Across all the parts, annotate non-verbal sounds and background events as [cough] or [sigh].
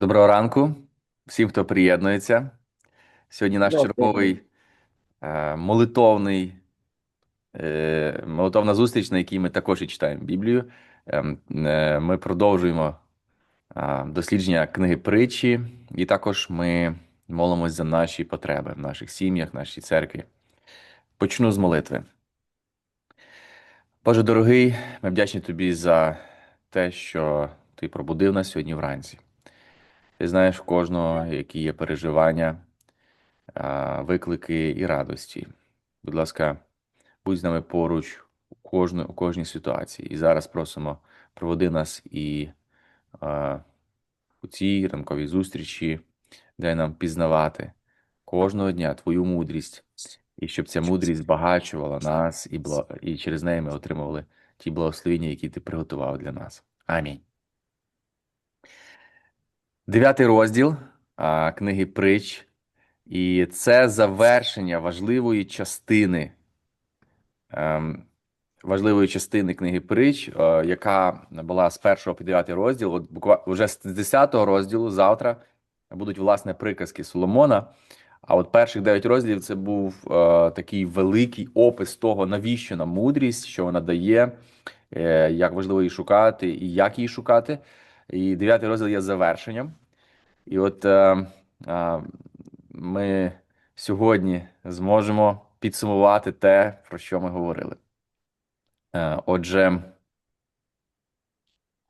Доброго ранку всім, хто приєднується. Сьогодні наш черговий е, молитовний, е, молитовна зустріч, на якій ми також і читаємо Біблію. Ем, е, ми продовжуємо е, дослідження книги притчі, і також ми молимось за наші потреби в наших сім'ях, в нашій церкві. Почну з молитви. Боже дорогий, ми вдячні тобі за те, що ти пробудив нас сьогодні вранці. Ти знаєш кожного, які є переживання, виклики і радості. Будь ласка, будь з нами поруч у кожну, у кожній ситуації. І зараз просимо проводи нас і а, у цій ранковій зустрічі, дай нам пізнавати кожного дня твою мудрість, і щоб ця мудрість збагачувала нас, і, і через неї ми отримували ті благословення, які ти приготував для нас. Амінь. Дев'ятий розділ книги Притч, і це завершення важливої частини, ем, важливої частини книги Притч, е, яка була з першого по дев'ятий розділ. От буквально вже з десятого розділу завтра будуть власне приказки Соломона. А от перших дев'ять розділів це був е, такий великий опис того, навіщо нам мудрість, що вона дає, е, як важливо її шукати і як її шукати. І дев'ятий розділ є завершенням. І от е, е, ми сьогодні зможемо підсумувати те, про що ми говорили. Е, отже,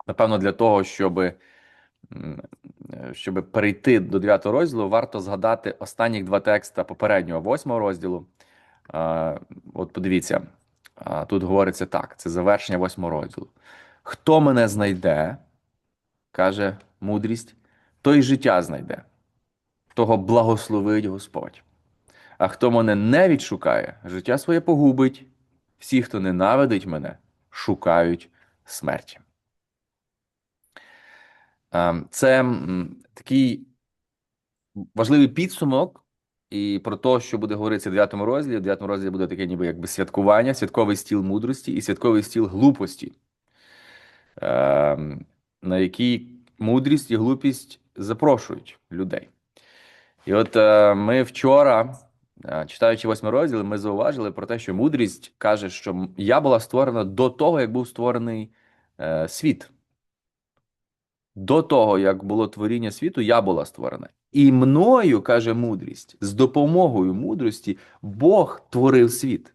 напевно, для того, щоб, щоб перейти до 9 розділу, варто згадати останніх два текста попереднього 8 розділу. Е, От подивіться, е, тут говориться так: це завершення 8 розділу. Хто мене знайде, каже мудрість, той життя знайде, того благословить Господь. А хто мене не відшукає, життя своє погубить. Всі, хто ненавидить мене, шукають смерті. Це такий важливий підсумок, і про те, що буде говоритися в 9 розділі. В 9 розділі буде таке ніби якби святкування, святковий стіл мудрості і святковий стіл глупості, ем, на який мудрість і глупість запрошують людей. І от е, ми вчора, е, читаючи восьмий розділ, ми зауважили про те, що мудрість каже, що я була створена до того, як був створений е, світ. До того, як було творіння світу, я була створена. І мною, каже мудрість, з допомогою мудрості Бог творив світ.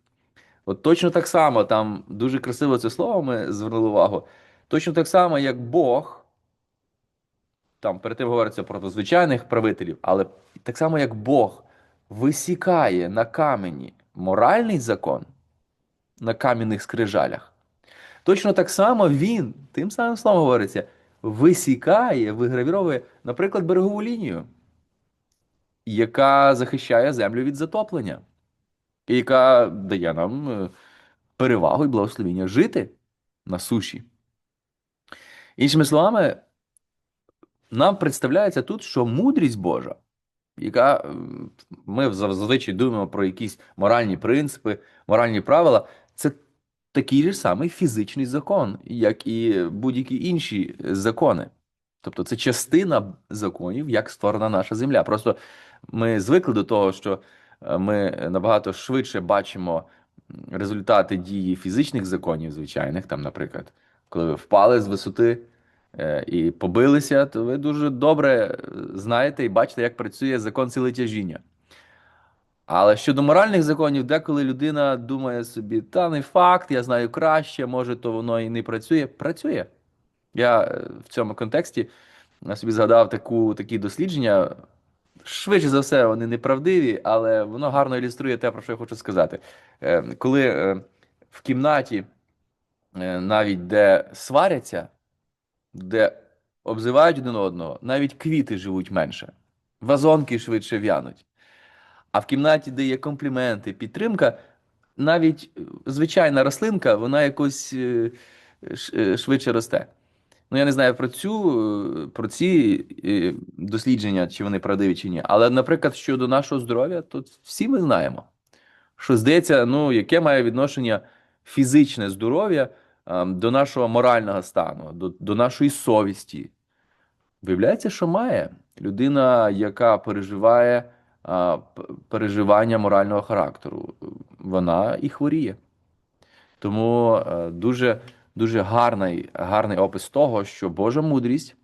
От точно так само, там дуже красиво це слово ми звернули увагу. Точно так само, як Бог, там перед тим говориться про звичайних правителів, але так само, як Бог висікає на камені моральний закон на кам'яних скрижалях, точно так само він, тим самим словом говориться, висікає, вигравіровує, наприклад, берегову лінію, яка захищає землю від затоплення, і яка дає нам е, перевагу і благословіння жити на суші. Іншими словами, нам представляється тут, що мудрість Божа, яка ми зазвичай думаємо про якісь моральні принципи, моральні правила, це такий же самий фізичний закон, як і будь-які інші закони. Тобто це частина законів, як створена наша земля. Просто ми звикли до того, що е, ми набагато швидше бачимо результати дії фізичних законів, звичайних, там, наприклад, коли ви впали з висоти е, і побилися, то ви дуже добре е, знаєте і бачите, як працює закон сили тяжіння. Але щодо моральних законів, деколи людина думає собі, та не факт, я знаю краще, може, то воно і не працює. Працює. Я е, в цьому контексті собі згадав таку, такі дослідження. Швидше за все, вони неправдиві, але воно гарно ілюструє те, про що я хочу сказати. Е, Коли е, в кімнаті, е, навіть де сваряться, де обзивають один одного, навіть квіти живуть менше, вазонки швидше в'януть. А в кімнаті, де є компліменти, підтримка, навіть е, звичайна рослинка, вона якось е, е, швидше росте. Ну, я не знаю про цю, про ці дослідження, чи вони правдиві, чи ні. Але, наприклад, щодо нашого здоров'я, то всі ми знаємо, що здається, ну, яке має відношення фізичне здоров'я до нашого морального стану, до, до нашої совісті. Виявляється, що має людина, яка переживає а, переживання морального характеру. Вона і хворіє. Тому е, дуже, дуже гарний, гарний опис того, що Божа мудрість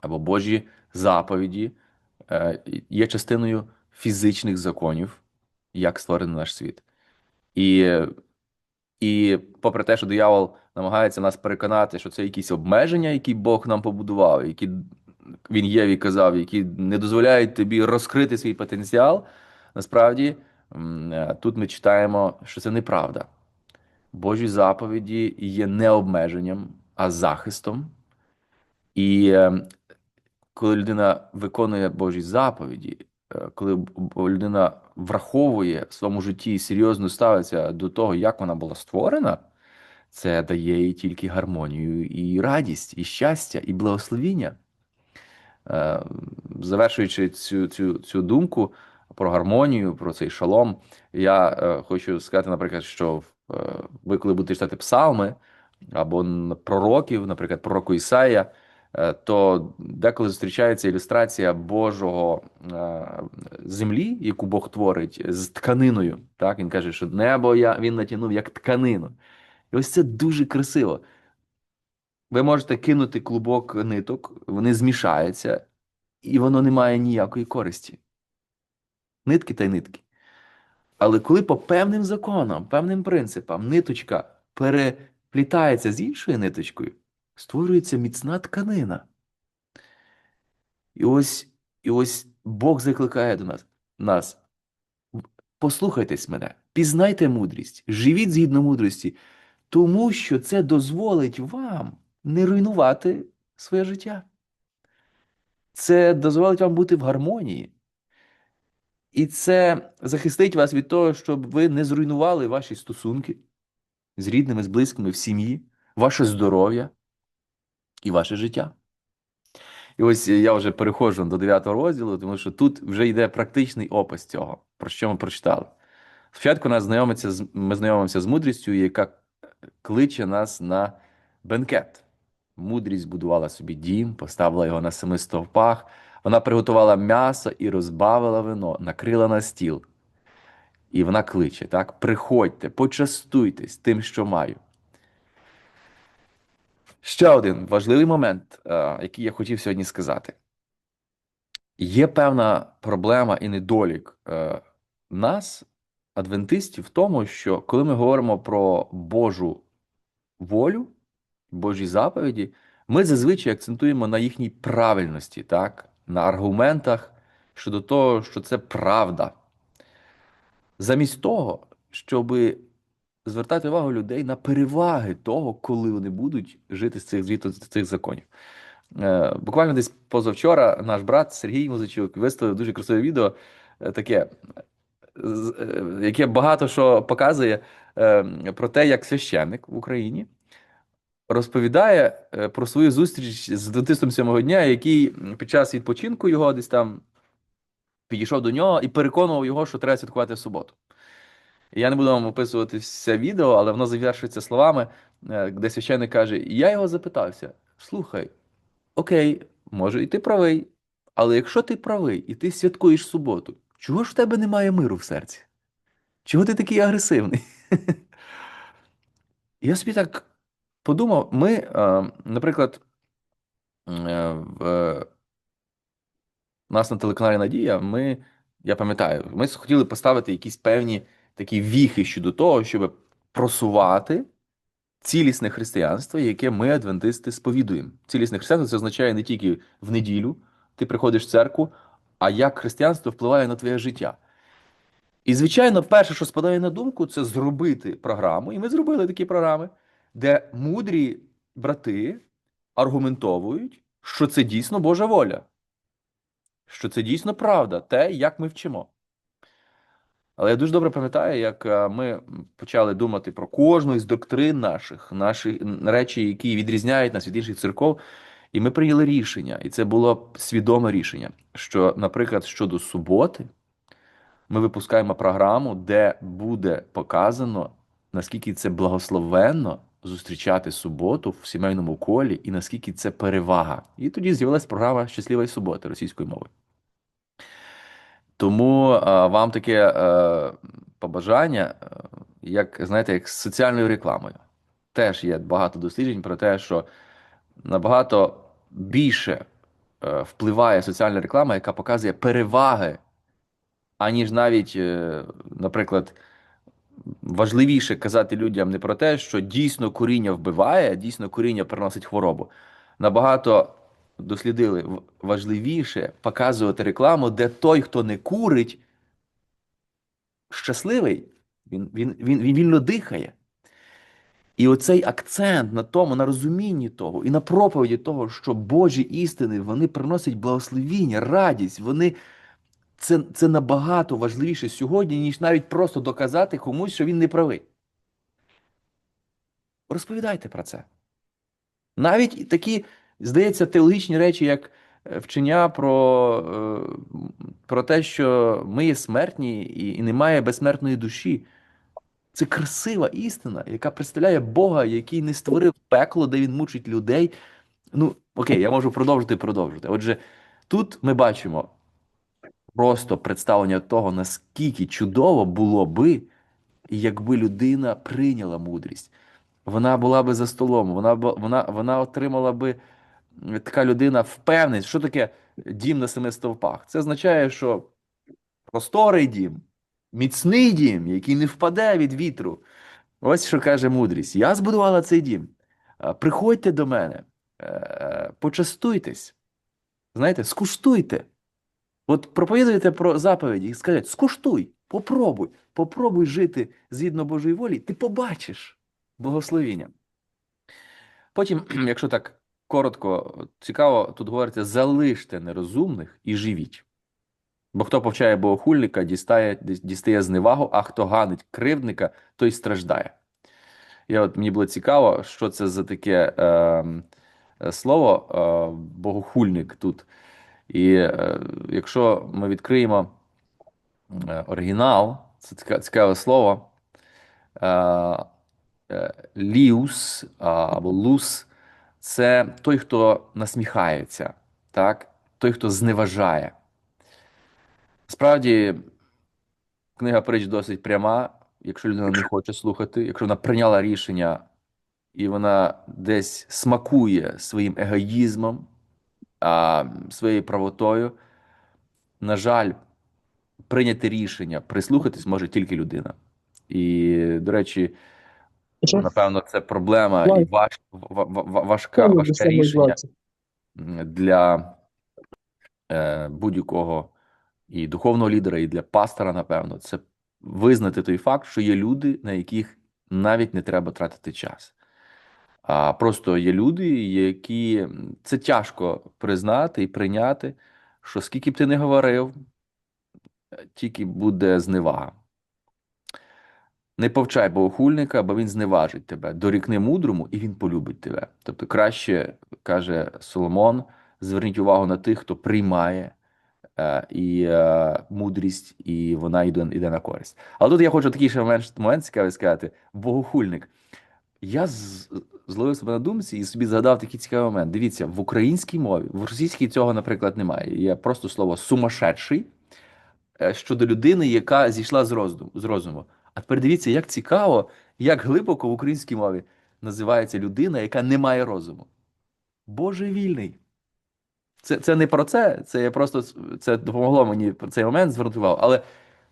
або Божі заповіді е, є частиною фізичних законів, як створений наш світ. І, і попри те, що диявол намагається нас переконати, що це якісь обмеження, які Бог нам побудував, які він Єві казав, які не дозволяють тобі розкрити свій потенціал, насправді е, тут ми читаємо, що це неправда. Божі заповіді є не обмеженням, а захистом. І е, коли людина виконує Божі заповіді, коли людина враховує в своєму житті і серйозно ставиться до того, як вона була створена, це дає їй тільки гармонію і радість, і щастя, і благословіння. Е, Завершуючи цю, цю, цю думку про гармонію, про цей шалом, я е, хочу сказати, наприклад, що е, ви, коли будете читати псалми або пророків, наприклад, пророку Ісая, е, то деколи зустрічається ілюстрація Божого е, землі, яку Бог творить, з тканиною. Так? Він каже, що небо я, він натягнув як тканину. І ось це дуже красиво. Ви можете кинути клубок ниток, вони змішаються, і воно не має ніякої користі. Нитки та й нитки. Але коли по певним законам, певним принципам ниточка переплітається з іншою ниточкою, створюється міцна тканина. І ось, і ось Бог закликає до нас, нас. Послухайтесь мене, пізнайте мудрість, живіть згідно мудрості, тому що це дозволить вам не руйнувати своє життя. Це дозволить вам бути в гармонії. І це захистить вас від того, щоб ви не зруйнували ваші стосунки з рідними, з близькими в сім'ї, ваше здоров'я і ваше життя. І ось я вже переходжу до 9 розділу, тому що тут вже йде практичний опис цього, про що ми прочитали. Спочатку нас знайомиться з, ми знайомимося з мудрістю, яка кличе нас на бенкет. Мудрість будувала собі дім, поставила його на семи стовпах. Вона приготувала м'ясо і розбавила вино, накрила на стіл. І вона кличе: так, приходьте, почастуйтесь тим, що маю. Ще один важливий момент, е, який я хотів сьогодні сказати. Є певна проблема і недолік е, нас, адвентистів, в тому, що коли ми говоримо про Божу волю, Божі заповіді, ми зазвичай акцентуємо на їхній правильності, так? на аргументах щодо того, що це правда. Замість того, щоб звертати увагу людей на переваги того, коли вони будуть жити з цих звіту з цих законів. Е, Буквально десь позавчора наш брат Сергій Музичук виставив дуже красиве відео, е, таке, е, яке багато що показує про те, як священник в Україні розповідає про свою зустріч з дантистом сьомого дня, який під час відпочинку його десь там підійшов до нього і переконував його, що треба святкувати в суботу. Я не буду вам описувати все відео, але воно завершується словами, е, де священник каже: я його запитався: слухай, окей, може, і ти правий, але якщо ти правий і ти святкуєш суботу, чого ж в тебе немає миру в серці? Чого ти такий агресивний? [laughs] Я собі так подумав: ми, е, наприклад, е, в нас на телеканалі Надія, ми, я пам'ятаю, ми хотіли поставити якісь певні такі віхи щодо того, щоб просувати цілісне християнство, яке ми, адвентисти, сповідуємо. Цілісне християнство це означає не тільки в неділю ти приходиш в церкву, а як християнство впливає на твоє життя. І, звичайно, перше, що спадає на думку, це зробити програму. І ми зробили такі програми, де мудрі брати аргументовують, що це дійсно Божа воля, що це дійсно правда, те, як ми вчимо. Але я дуже добре пам'ятаю, як е, ми почали думати про кожну із доктрин наших, наші речі, які відрізняють нас від інших церков, і ми прийняли рішення, і це було свідоме рішення, що, наприклад, щодо суботи, ми випускаємо програму, де буде показано, наскільки це благословенно зустрічати суботу в сімейному колі і наскільки це перевага. І тоді з'явилася програма Щаслива субота російською мовою. Тому а, вам таке а, побажання, як знаєте, як з соціальною рекламою. Теж є багато досліджень про те, що набагато більше е, впливає соціальна реклама, яка показує переваги, аніж навіть, е, наприклад, важливіше казати людям не про те, що дійсно коріння вбиває, дійсно коріння приносить хворобу. Набагато дослідили важливіше показувати рекламу, де той, хто не курить, щасливий, він, він, він, він вільно дихає. І оцей акцент на тому, на розумінні того, і на проповіді того, що Божі істини вони приносять благословіння, радість, вони це, це набагато важливіше сьогодні, ніж навіть просто доказати комусь, що він не правий. Розповідайте про це. Навіть такі, здається, теологічні речі, як е, вчення про, е, про те, що ми є смертні і, і немає безсмертної душі. Це красива істина, яка представляє Бога, який не створив пекло, де він мучить людей. Ну, окей, я можу продовжити продовжити. Отже, тут ми бачимо просто представлення того, наскільки чудово було би, якби людина прийняла мудрість. Вона була би за столом, вона вона, вона отримала би така людина впевненість, що таке дім на семи стовпах. Це означає, що просторий дім, міцний дім, який не впаде від вітру. Ось що каже мудрість. Я збудувала цей дім. Приходьте до мене, е, почастуйтесь. Знаєте, скуштуйте. От проповідуєте про заповіді і скажіть: скуштуй, попробуй, попробуй жити згідно Божої волі, ти побачиш благословіння. Потім, [clears throat] якщо так коротко, цікаво, тут говориться: залиште нерозумних і живіть. Бо хто повчає богохульника, дістає, дістає зневагу, а хто ганить кривдника, той страждає. Я от мені було цікаво, що це за таке е, е, слово е, богохульник тут. І е, якщо ми відкриємо е, оригінал, це цікаве, слово. Е, е, ліус або лус це той, хто насміхається, так? той, хто зневажає. Справді, книга притч досить пряма. Якщо людина не хоче слухати, якщо вона прийняла рішення і вона десь смакує своїм егоїзмом, а, своєю правотою, на жаль, прийняти рішення, прислухатись може тільки людина. І, до речі, напевно, це проблема і важ, ва- ва- важка, важке рішення для е, будь-якого і духовного лідера, і для пастора, напевно, це визнати той факт, що є люди, на яких навіть не треба тратити час. А просто є люди, які це тяжко признати і прийняти, що скільки б ти не говорив, тільки буде зневага. Не повчай богохульника, бо він зневажить тебе. Дорікни мудрому, і він полюбить тебе. Тобто, краще каже Соломон: зверніть увагу на тих, хто приймає е, і е, мудрість, і вона йде, йде на користь. Але тут я хочу такий ще момент, момент цікавий сказати: богохульник. Я з- зловив себе на думці і собі згадав такий цікавий момент. Дивіться, в українській мові, в російській цього, наприклад, немає. Є просто слово сумасшедший е, щодо людини, яка зійшла з розуму. А тепер дивіться, як цікаво, як глибоко в українській мові називається людина, яка не має розуму. Божевільний. Це, це не про це, це я просто це допомогло мені цей момент звернути увагу. Але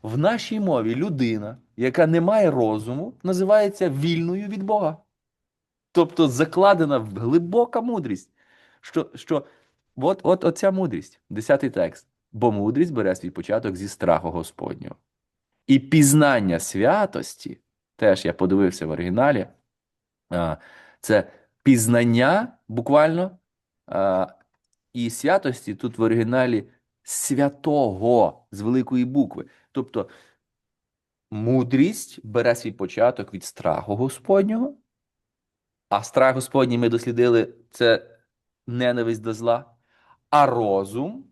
в нашій мові людина, яка не має розуму, називається вільною від Бога. Тобто закладена в глибока мудрість. Що, що от, от оця мудрість, десятий текст. Бо мудрість бере свій початок зі страху Господнього. І пізнання святості, теж я подивився в оригіналі, це пізнання буквально, і святості тут в оригіналі святого з великої букви. Тобто мудрість бере свій початок від страху Господнього, а страх Господній ми дослідили це ненависть до зла, а розум,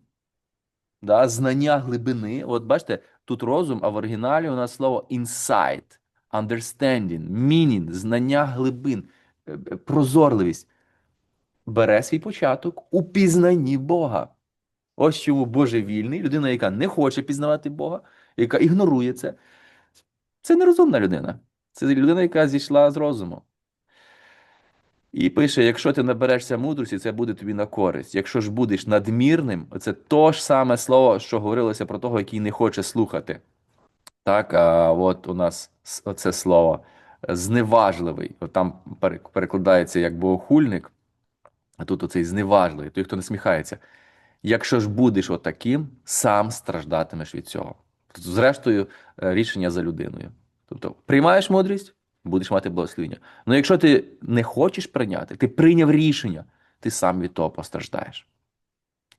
да, знання глибини. От бачите, тут розум, а в оригіналі у нас слово insight, understanding, meaning, знання глибин. е, е, прозорливість бере свій початок у пізнанні Бога. Ось чому божевільний, людина, яка не хоче пізнавати Бога, яка ігнорує це. Це нерозумна людина. Це людина, яка зійшла з розуму. І пише: якщо ти наберешся мудрості, це буде тобі на користь. Якщо ж будеш надмірним, це то ж саме слово, що говорилося про того, який не хоче слухати. Так, а от у нас оце слово зневажливий. От Там перекладається як богохульник, а тут оцей зневажливий, той, хто не сміхається. Якщо ж будеш отаким, сам страждатимеш від цього. Зрештою, е, рішення за людиною. Тобто, приймаєш мудрість, будеш мати благословення. Ну якщо ти не хочеш прийняти, ти прийняв рішення, ти сам від того постраждаєш.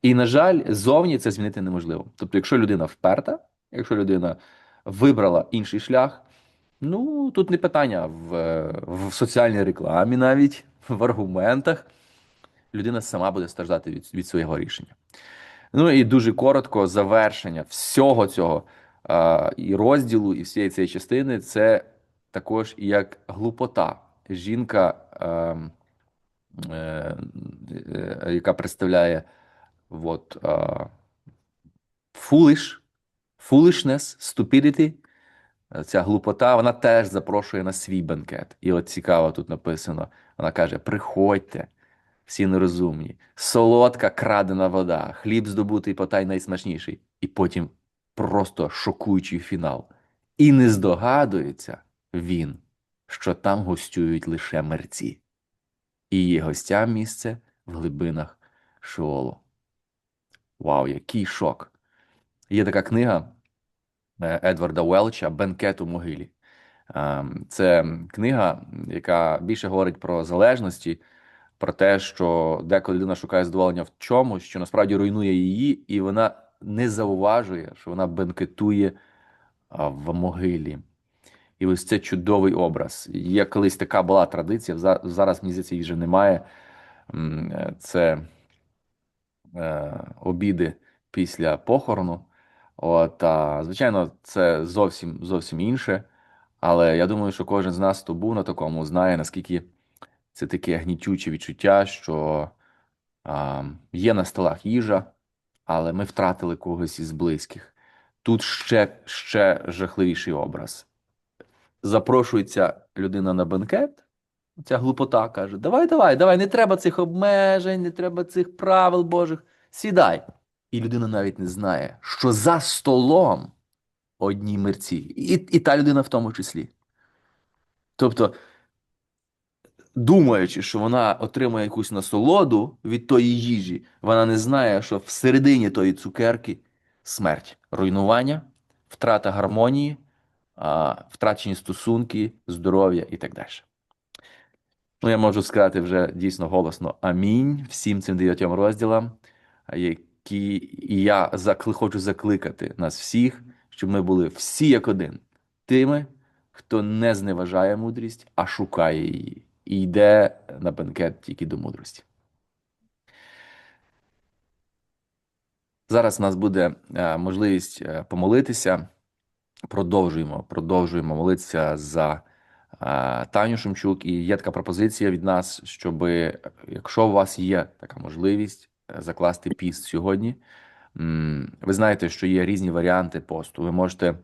І, на жаль, зовні це змінити неможливо. Тобто, якщо людина вперта, якщо людина вибрала інший шлях, ну тут не питання в, в соціальній рекламі, навіть в аргументах, людина сама буде страждати від, від свого рішення. Ну і дуже коротко завершення всього цього а, і розділу, і всієї цієї частини це також і як глупота. Жінка, а, е, е, яка представляє от, а, foolish, foolishness, stupidity, ця глупота, вона теж запрошує на свій бенкет. І от цікаво тут написано: вона каже: приходьте всі нерозумні, солодка крадена вода, хліб здобутий потай найсмачніший, і потім просто шокуючий фінал. І не здогадується він, що там гостюють лише мерці, і є гостям місце в глибинах Шеолу. Вау, який шок! Є така книга е, Едварда Уелча Бенкет у могилі. Ем, Це книга, яка більше говорить про залежності, про те, що деколи людина шукає задоволення в чомусь, що насправді руйнує її, і вона не зауважує, що вона бенкетує в могилі. І ось це чудовий образ. Є колись така була традиція, зараз мені здається, її вже немає. Е, Це е, обіди після похорону. От, а, звичайно, це зовсім зовсім інше. Але я думаю, що кожен з нас, хто був на такому, знає, наскільки це таке гнітюче відчуття, що а, є на столах їжа, але ми втратили когось із близьких. Тут ще, ще жахливіший образ. Запрошується людина на бенкет, ця глупота каже: Давай, давай, давай, не треба цих обмежень, не треба цих правил Божих. Сідай. І людина навіть не знає, що за столом одні мерці, і, і та людина в тому числі. Тобто, думаючи, що вона отримує якусь насолоду від тої їжі, вона не знає, що всередині тої цукерки смерть, руйнування, втрата гармонії, втрачені стосунки, здоров'я і так далі. Ну, я можу сказати вже дійсно голосно амінь всім цим дев'ятьом розділам, які і я закли, хочу закликати нас всіх, щоб ми були всі як один, тими, хто не зневажає мудрість, а шукає її, і йде на бенкет тільки до мудрості. Зараз у нас буде е, можливість е, помолитися. Продовжуємо, продовжуємо молитися за Таню Шумчук. І є така пропозиція від нас, щоб, якщо у вас є така можливість, е, закласти піст сьогодні. Ви знаєте, що є різні варіанти посту. Ви можете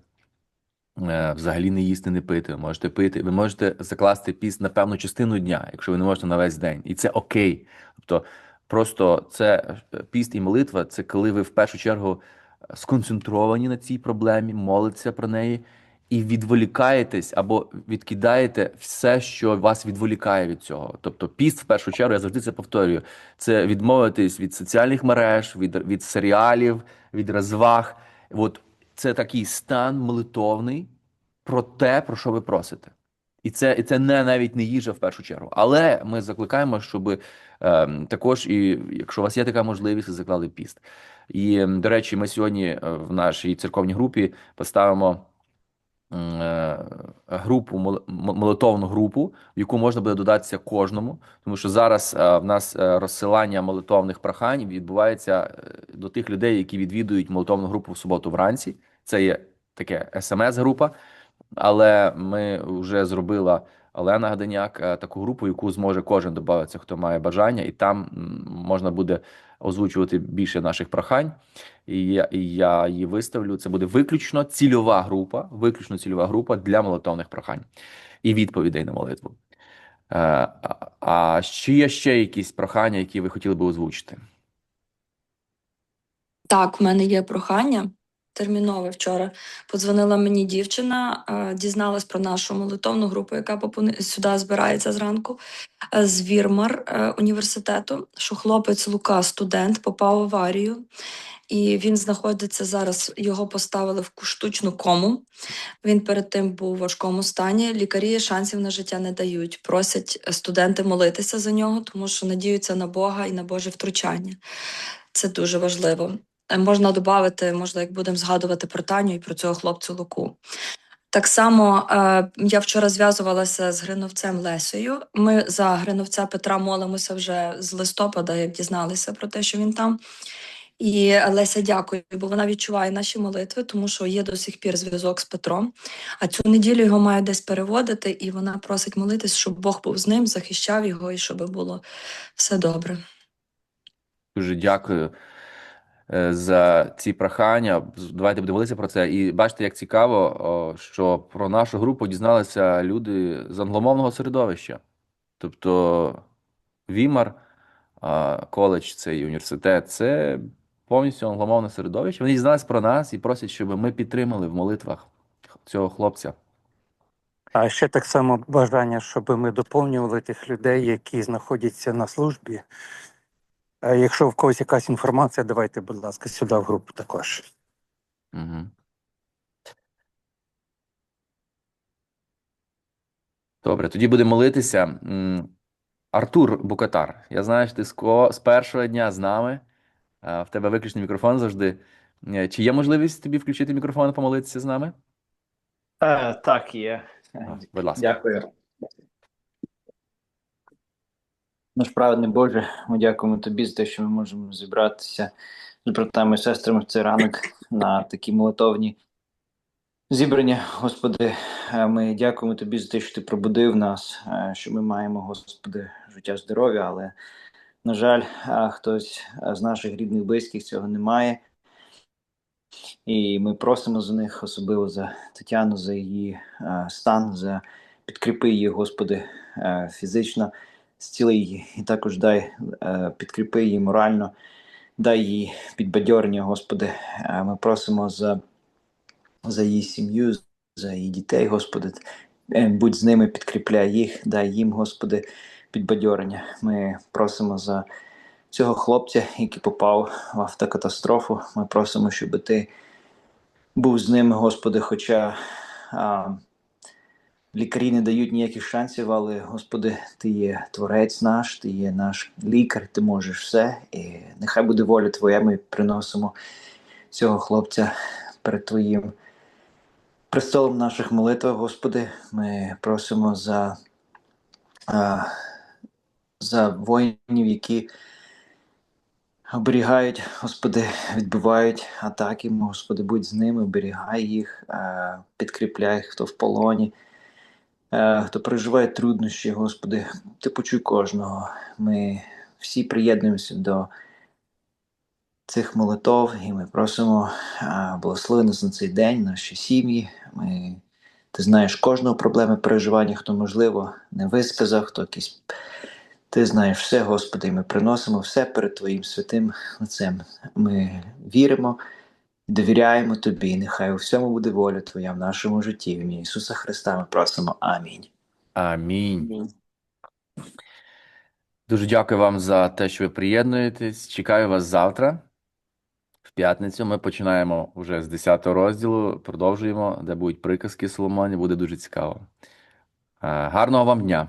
е, взагалі не їсти, не пити, ви можете пити, ви можете закласти піст на певну частину дня, якщо ви не можете на весь день. І це окей. Тобто, просто це е, піст і молитва це коли ви в першу чергу сконцентровані на цій проблемі, молитеся про неї і відволікаєтесь або відкидаєте все, що вас відволікає від цього. Тобто, піст, в першу чергу, я завжди це повторюю. Це відмовитись від соціальних мереж, від, від серіалів, від розваг. От це такий стан молитовний про те, про що ви просите. І це, і це не навіть не їжа в першу чергу. Але ми закликаємо, щоб е, також, і якщо у вас є така можливість, заклали піст. І, до речі, ми сьогодні е, в нашій церковній групі поставимо е, групу, мол- молитовну групу, в яку можна буде додатися кожному, тому що зараз е, в нас розсилання молитовних прохань відбувається до тих людей, які відвідують молитовну групу в суботу вранці. Це є таке смс-група, але ми вже зробила Олена Гаденяк е, таку групу, яку зможе кожен додатися, хто має бажання, і там можна буде озвучувати більше наших прохань. І я, і я її виставлю. Це буде виключно цільова група, виключно цільова група для молитовних прохань і відповідей на молитву. Е, А, чи є ще якісь прохання, які ви хотіли би озвучити? Так, в мене є прохання. Термінове вчора подзвонила мені дівчина, е, дізналась про нашу молитовну групу, яка сюди збирається зранку е, з Вірмар е, університету, що хлопець Лука, студент, попав в аварію, і він знаходиться зараз. Його поставили в штучну кому. Він перед тим був у важкому стані. Лікарі шансів на життя не дають. Просять студенти молитися за нього, тому що надіються на Бога і на Боже втручання. Це дуже важливо. Е, Можна додати, можна, як будемо згадувати про Таню і про цього хлопця Луку. Так само е, я вчора зв'язувалася з Гриновцем Лесею. Ми за Гриновця Петра молимося вже з листопада, як дізналися про те, що він там. І Леся дякую, бо вона відчуває наші молитви, тому що є до сих пір зв'язок з Петром. А цю неділю його мають десь переводити, і вона просить молитись, щоб Бог був з ним, захищав його і щоб було все добре. Дуже дякую за ці прохання. Давайте будемо молитися про це. І бачите, як цікаво, що про нашу групу дізналися люди з англомовного середовища. Тобто Вімар, коледж, цей університет, це повністю англомовне середовище. Вони дізналися про нас і просять, щоб ми підтримали в молитвах цього хлопця. А ще так само бажання, щоб ми доповнювали тих людей, які знаходяться на службі. Якщо в когось якась інформація, давайте, будь ласка, сюди в групу також. Угу. Добре, тоді будемо молитися. Артур Букатар, я знаю, що ти з, першого дня з нами. В тебе виключений мікрофон завжди. Е, Чи є можливість тобі включити мікрофон і помолитися з нами? Е, так, є. Будь ласка. Дякую. Наш праведний Боже, ми дякуємо тобі за те, що ми можемо зібратися з братами і сестрами в цей ранок на такі молитовні зібрання. Господи, е, ми дякуємо тобі за те, що ти пробудив нас, е, що ми маємо, Господи, життя здоров'я, але, на жаль, е, хтось з наших рідних близьких цього не має. І ми просимо за них, особливо за Тетяну, за її стан, за підкріпи її, Господи, фізично, зціли її, і також дай е, підкріпи її морально, дай їй підбадьорення, Господи. Е, ми просимо за, за її сім'ю, за її дітей, Господи. Е, будь з ними, підкріпляй їх, дай їм, Господи, підбадьорення. Ми просимо за цього хлопця, який попав в автокатастрофу. Ми просимо, щоб ти був з ними, Господи, хоча а, лікарі не дають ніяких шансів, але, Господи, Ти є Творець наш, Ти є наш лікар, Ти можеш все. І нехай буде воля Твоя, ми приносимо цього хлопця перед Твоїм престолом наших молитв, Господи. Ми просимо за, за воїнів, які оберігають, Господи, відбивають атаки, Господи, будь з ними, оберігай їх, підкріпляй, хто в полоні, хто переживає труднощі, Господи, Ти почуй кожного. Ми всі приєднуємося до цих молитов, і ми просимо е, благослови нас на цей день, наші сім'ї. Ми, ти знаєш кожного проблеми переживання, хто можливо не висказав, хто якийсь ти знаєш все, Господи, і ми приносимо все перед Твоїм святим лицем. Ми віримо довіряємо Тобі. Нехай у всьому буде воля Твоя в нашому житті. В ім'я Ісуса Христа ми просимо. Амінь. Амінь. Дуже дякую вам за те, що ви приєднуєтесь. Чекаю вас завтра. В п'ятницю ми починаємо вже з 10 розділу, продовжуємо, де будуть приказки Соломоні, буде дуже цікаво. Е, Гарного вам дня!